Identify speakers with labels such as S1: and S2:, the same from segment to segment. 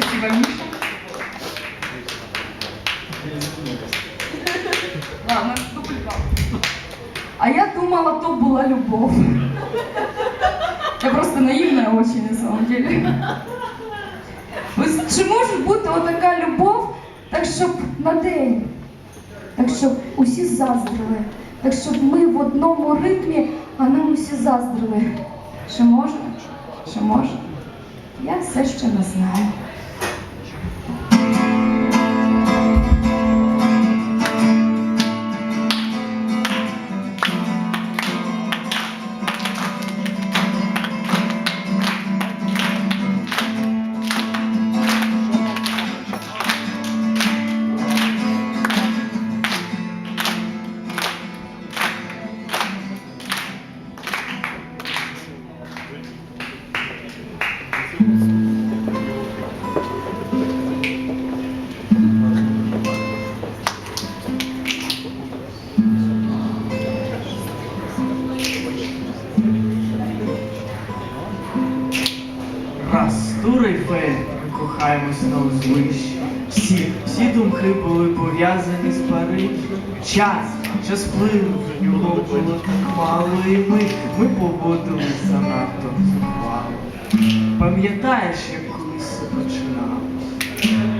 S1: Спасибо, Миша. Ладно. А я думала, то была любовь. Я просто наивная очень на самом деле. Чи може бути отака любов, так щоб на день, так щоб усі заздрили, так щоб ми в одному ритмі, а нам усі заздрили. Чи може? Чи може? Я все ще не знаю.
S2: Раз, Тура й ми кохаємось на узвищі. Всі, всі думки були пов'язані з Парижем. Час, час плинув, в нього було так мало, і ми, ми поводились занадто зухвало. Пам'ятаєш, як колись все починало?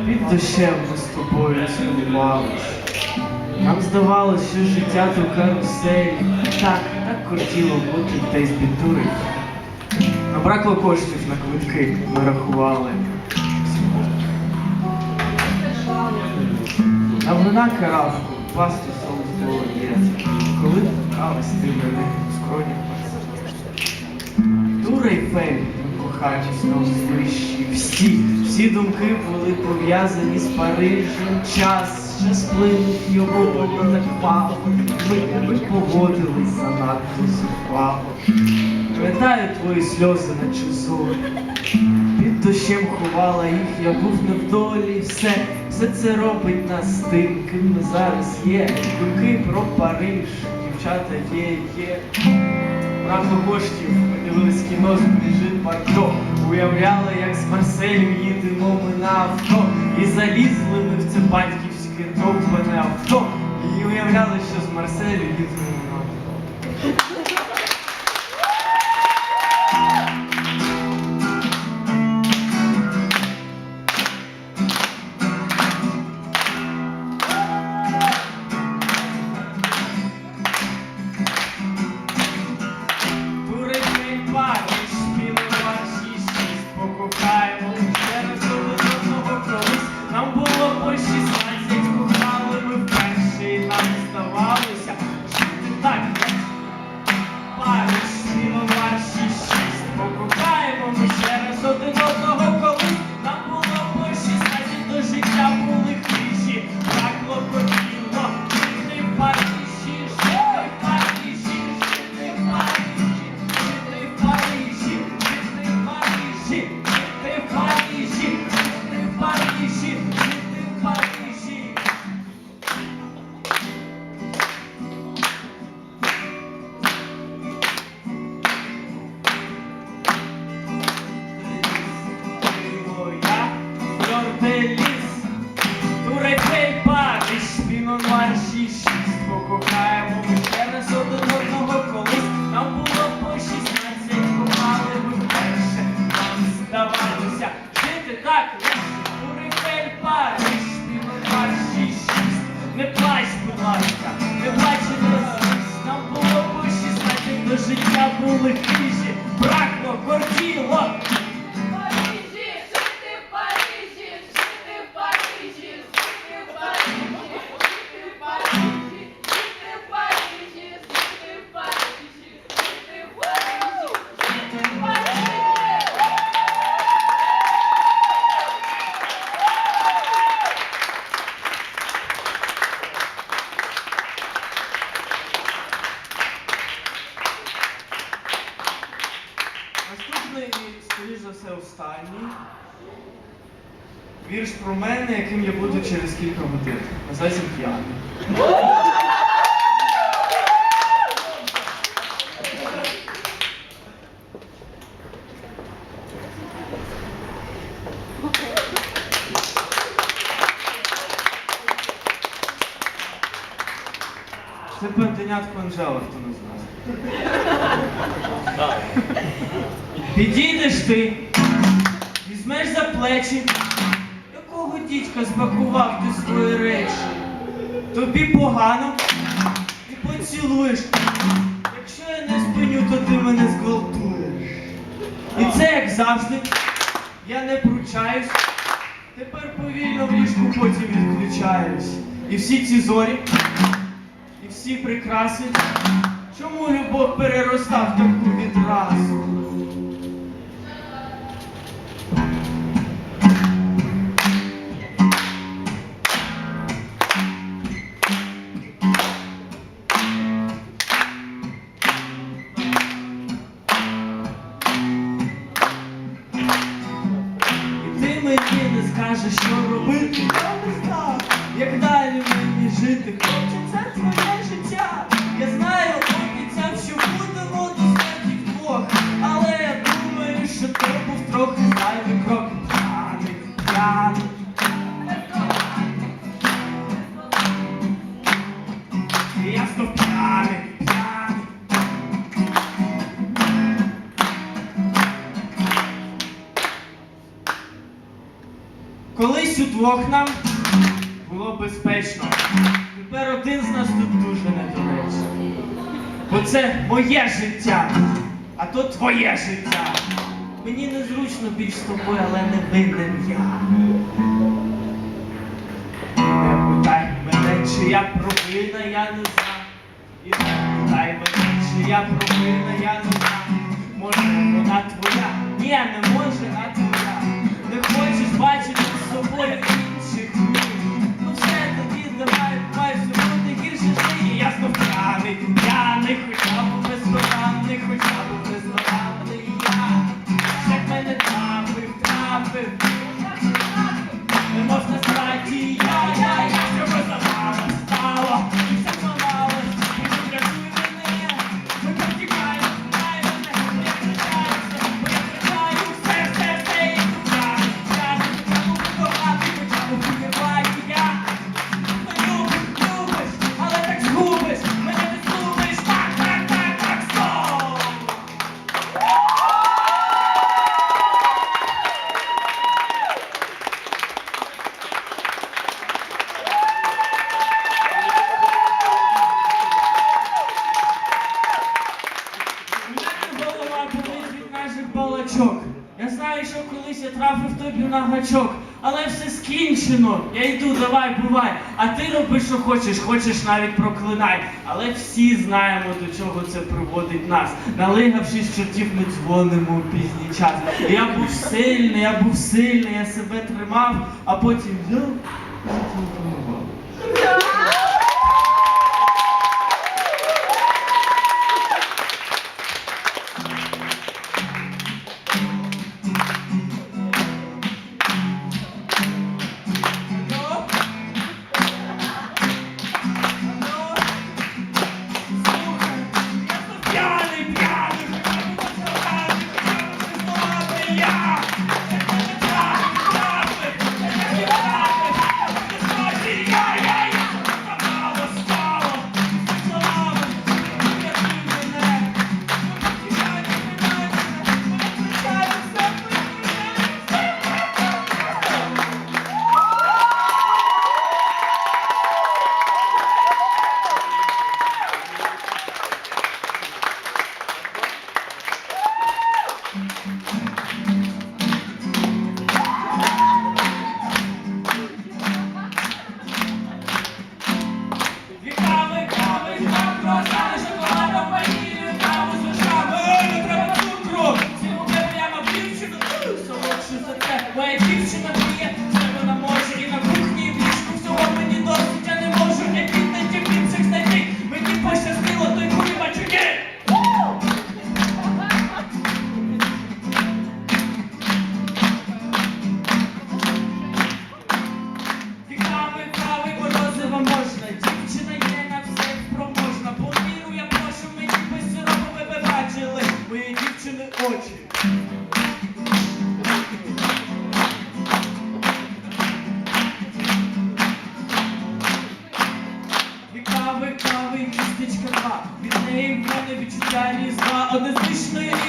S2: Під дощем ми з тобою цілувались. Нам здавалося, що життя то карусель. Так, так хотіло бути десь під Тури. Набракло коштів на квитки, ми рахували. А вона каравку, пасту солодкого лється, коли ткалась ти мене в скроні паса. Дура й фей, кохаті ну, знов свищі, всі, всі думки були пов'язані з Парижем. Час ще сплинув його воно не. Ми, ми поводились занадто зухвало. Пам'ятаю твої сльози на чузорі. Під дощем ховала їх, я був невдолі. Все, все це робить нас тим, ким ми зараз є. Думки про Париж, дівчата є, є. Бракло коштів, ми дивились кіно з Брижит Бардо. Уявляли, як з Марселю їдемо ми на авто. І залізли ми в це батьківське топлене авто. І уявляли, що з Марселю їдемо на авто. і, скоріш за все, останній вірш про мене, яким я буду через кілька годин. Називається п'яний. Це пентенятку Анжела, хто не знає. Підійдеш ти, візьмеш за плечі, якого дідька спакував ти свої речі. Тобі погано і поцілуєш. Якщо я не спиню, то ти мене зґвалтуєш. І це як завжди. Я не пручаюсь. Тепер повільно в ліжку потім відключаюсь. І всі ці зорі, і всі прикраси. Чому любов переростав таку відразу? Жити. Це твоє життя. Я знаю, обіцяв, що будемо до смерті вдвох. Але я думаю, що то був трохи зайвий крок. П'яний, п'яний. Ясно п'яний, п'яний. Нам було безпечно. Тепер один з нас тут дуже недоречний. Бо це моє життя, а то твоє життя. Мені незручно більш з тобою, але не винен я. Не питай мене, чи я провина, я не знаю. І не питай мене, чи я провина, я не знаю. Може вона твоя? Ні, не може, а твоя. Не хочеш бачити з собою п'яний, хоча я трафив тобі на гачок, але все скінчено. Я йду, давай, бувай. А ти роби, що хочеш, хочеш навіть проклинай. Але всі знаємо, до чого це приводить нас. Налигавшись чортів, ми дзвонимо у пізній час. Я був сильний, я був сильний, я себе тримав, а потім взяв
S3: evlenip içeceğiniz daha
S2: adı sıçmayı